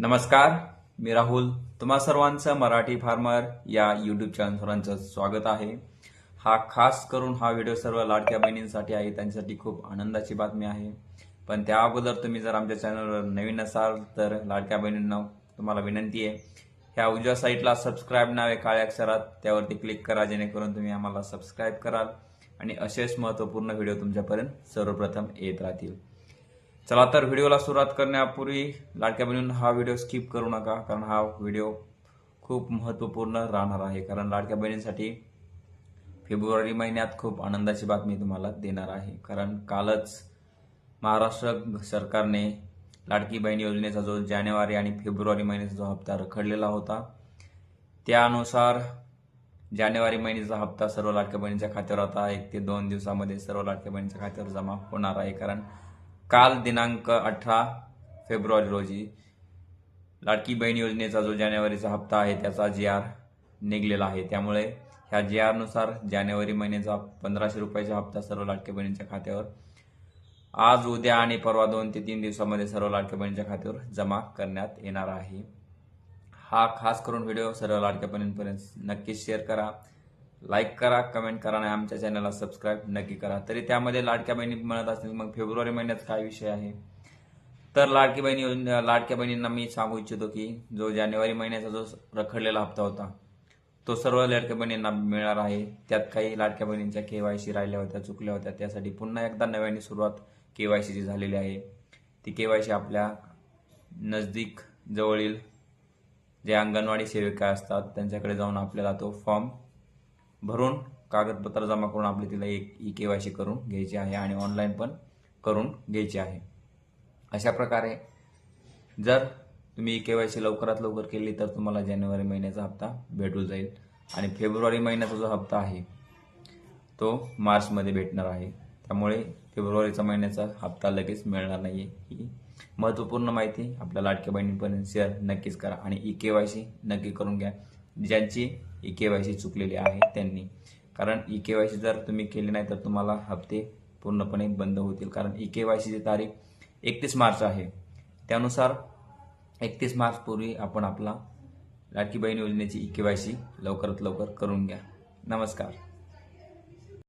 नमस्कार मी राहुल. तुम्हा सर्वांचं मराठी फार्मर या युट्यूब चॅनलवरांचं स्वागत आहे. हा खास करून हा व्हिडिओ सर्व लाडक्या बहिणींसाठी आहे त्यांच्यासाठी खूप आनंदाची बातमी आहे. पण त्या अगोदर तुम्ही जर आमच्या चॅनलवर नवीन असाल तर लाडक्या बहिणींना तुम्हाला विनंती आहे ह्या उजव्या साईटला सबस्क्राईब नावे काळ्या अक्षरात त्यावरती क्लिक करा जेणेकरून तुम्ही आम्हाला सबस्क्राईब कराल आणि असेच महत्त्वपूर्ण व्हिडिओ तुमच्यापर्यंत सर्वप्रथम येत राहतील. चला तर व्हिडिओला सुरुवात करण्यापूर्वी लाडक्या बहिणीनं हा व्हिडिओ स्किप करू नका कारण हा व्हिडिओ खूप महत्त्वपूर्ण राहणार आहे. कारण लाडक्या बहिणींसाठी फेब्रुवारी महिन्यात खूप आनंदाची बातमी तुम्हाला देणार आहे. कारण कालच महाराष्ट्र सरकारने लाडकी बहीण योजनेचा जो जानेवारी आणि फेब्रुवारी महिन्याचा जो हप्ता रखडलेला होता त्यानुसार जानेवारी महिन्याचा हप्ता सर्व लाडक्या बहिणीच्या खात्यावर आता एक ते दोन दिवसामध्ये सर्व लाडक्या बहिणीच्या खात्यावर जमा होणार आहे. कारण काल दिनांक अठरा फेब्रुवारी रोजी लाडकी बहीण योजनेचा जो जानेवारीचा हप्ता आहे त्याचा जी आर निघलेला आहे. त्यामुळे ह्या जी आरनुसार जानेवारी महिन्याचा पंधराशे रुपयाचा हप्ता सर्व लाडक्या बहिणींच्या खात्यावर आज उद्या आणि परवा दोन ते तीन दिवसामध्ये सर्व लाडक्या बहिणींच्या खात्यावर जमा करण्यात येणार आहे. हा खास करून व्हिडिओ सर्व लाडक्या बहिणींपर्यंत नक्कीच शेअर करा. लाईक करा कमेंट करा आणि आमच्या चॅनलला सबस्क्राईब नक्की करा. तरी त्यामध्ये लाडक्या बहिणी म्हणत असतील मग फेब्रुवारी महिन्यात काय विषय आहे? तर लाडकी बहिणी योजना- लाडक्या बहिणींना मी सांगू इच्छितो की जो जानेवारी महिन्याचा जो रखडलेला हप्ता होता तो सर्व लाडक्या बहिणींना मिळणार आहे. त्यात काही लाडक्या बहिणींच्या के वाय सी राहिल्या होत्या चुकल्या होत्या. त्यासाठी पुन्हा एकदा नव्याने सुरुवात के वाय सीची झालेली आहे. ती के वाय सी आपल्या नजदीक जवळील जे अंगणवाडी सेविका असतात त्यांच्याकडे जाऊन आपल्याला तो फॉर्म भरून कागदपत्र जमा करून आपली तिला एक ई के वाय सी करून घ्यायची आहे आणि ऑनलाईन पण करून घ्यायची आहे. अशा प्रकारे जर तुम्ही ई सी लवकरात लवकर केली तर तुम्हाला जानेवारी महिन्याचा हप्ता भेटून जाईल आणि फेब्रुवारी महिन्याचा जो हप्ता आहे तो मार्चमध्ये भेटणार आहे. त्यामुळे फेब्रुवारीचा महिन्याचा हप्ता लगेच मिळणार नाही ही महत्त्वपूर्ण माहिती आपल्या लाडक्या बहिणीपर्यंत शेअर नक्कीच करा आणि ई के वाय सी नक्की करून घ्या. ज्यांची ई के वाय सी चुकलेली आहे त्यांनी. कारण ई के वाय सी जर तुम्ही केली नाही तर तुम्हाला हप्ते पूर्णपणे बंद होतील. कारण ई के वाय सीची तारीख एकतीस मार्च आहे. त्यानुसार एकतीस मार्चपूर्वी आपण आपला लाडकी बहीण योजनेची ई के वाय सी लवकरात लवकर करून घ्या. नमस्कार.